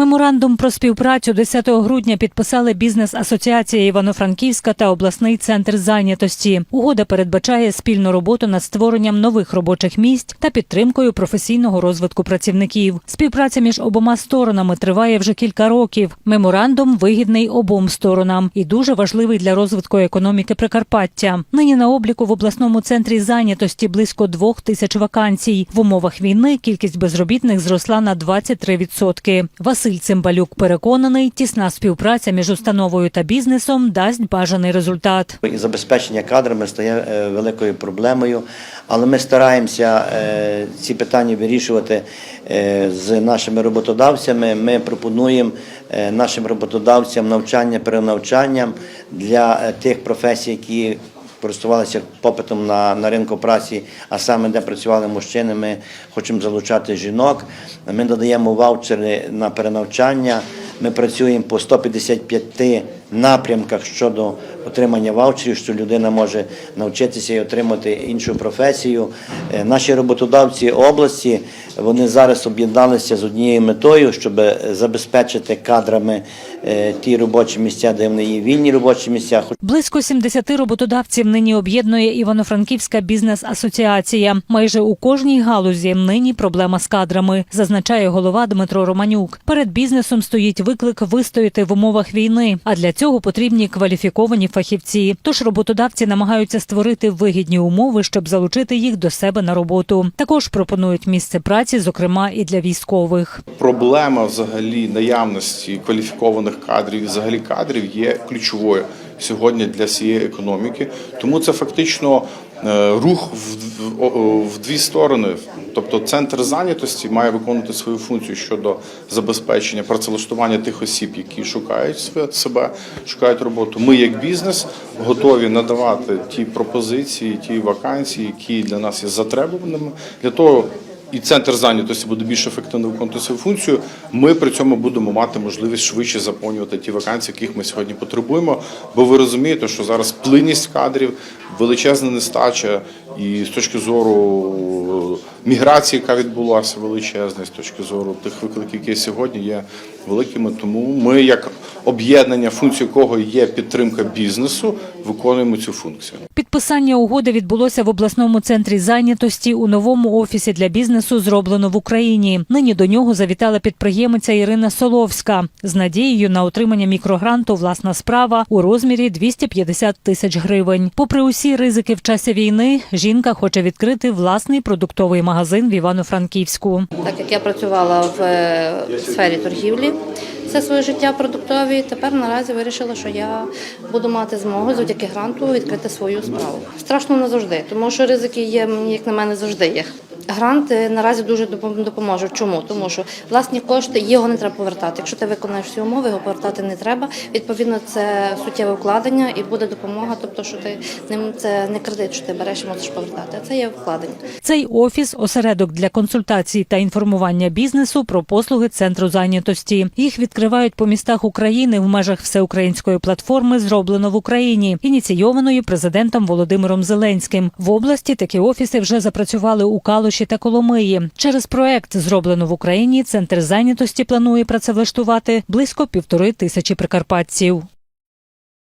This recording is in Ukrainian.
Меморандум про співпрацю 10 грудня підписали бізнес-асоціація Івано-Франківська та обласний центр зайнятості. Угода передбачає спільну роботу над створенням нових робочих місць та підтримкою професійного розвитку працівників. Співпраця між обома сторонами триває вже кілька років. Меморандум вигідний обом сторонам і дуже важливий для розвитку економіки Прикарпаття. Нині на обліку в обласному центрі зайнятості близько двох тисяч вакансій. В умовах війни кількість безробітних зросла на 23%. Василь Цимбалюк переконаний, тісна співпраця між установою та бізнесом дасть бажаний результат. І забезпечення кадрами стає е, великою проблемою, але ми стараємося е, ці питання вирішувати е, з нашими роботодавцями. Ми пропонуємо нашим роботодавцям навчання перенавчанням для тих професій, які користувалися попитом на, на ринку праці, а саме де працювали мужчини, ми хочемо залучати жінок. Ми додаємо ваучери на перенавчання. Ми працюємо по 155 напрямках щодо отримання ваучерів, що людина може навчитися і отримати іншу професію. Е, Наші роботодавці області вони зараз об'єдналися з однією метою, щоб забезпечити кадрами е, ті робочі місця, де вони є вільні робочі місця. Близько 70 роботодавців нині об'єднує Івано-Франківська бізнес-асоціація. Майже у кожній галузі нині проблема з кадрами, зазначає голова Дмитро Романюк. Перед бізнесом стоїть виклик вистояти в умовах війни, а для цього потрібні кваліфіковані фахівці. Тож роботодавці намагаються створити вигідні умови, щоб залучити їх до себе на роботу. Також пропонують місце праці, зокрема і для військових. проблема взагалі наявності кваліфікованих кадрів, взагалі кадрів є ключовою сьогодні для всієї економіки. Тому це фактично рух в, в, дві сторони. Тобто центр зайнятості має виконувати свою функцію щодо забезпечення працевлаштування тих осіб, які шукають себе, шукають роботу. Ми, як бізнес, готові надавати ті пропозиції, ті вакансії, які для нас є затребуваними для того. І центр зайнятості буде більш ефективно виконувати свою функцію. Ми при цьому будемо мати можливість швидше заповнювати ті вакансії, яких ми сьогодні потребуємо. Бо ви розумієте, що зараз плинність кадрів, величезна нестача, і з точки зору міграції, яка відбулася, величезна, і з точки зору тих викликів, які сьогодні є великими. Тому ми, як об'єднання, функція якого є підтримка бізнесу, виконуємо цю функцію. Підписання угоди відбулося в обласному центрі зайнятості у новому офісі для бізнесу, зроблено в Україні. Нині до нього завітала підприємиця Ірина Соловська з надією на отримання мікрогранту Власна справа у розмірі 250 тисяч гривень. Попри усі ризики в часі війни, жінка хоче відкрити власний продуктовий магазин в Івано-Франківську. Так як я працювала в е, сфері торгівлі все своє життя продуктові, тепер наразі вирішила, що я буду мати змогу завдяки гранту відкрити свою справу. Страшно не завжди, тому що ризики є, як на мене, завжди є. Грант е, наразі дуже допом- допоможе. Чому? Тому що власні кошти його не треба повертати. Якщо ти виконаєш всі умови, його повертати не треба. Відповідно, це суттєве вкладення і буде допомога. Тобто, що ти ним це не кредит, що ти береш і можеш повертати. А це є вкладення. Цей офіс осередок для консультацій та інформування бізнесу про послуги центру зайнятості. Їх відкривають по містах України в межах всеукраїнської платформи Зроблено в Україні, ініційованої президентом Володимиром Зеленським. В області такі офіси вже запрацювали у Калуші та Коломиї. Через проект Зроблено в Україні центр зайнятості планує працевлаштувати близько півтори тисячі прикарпатців.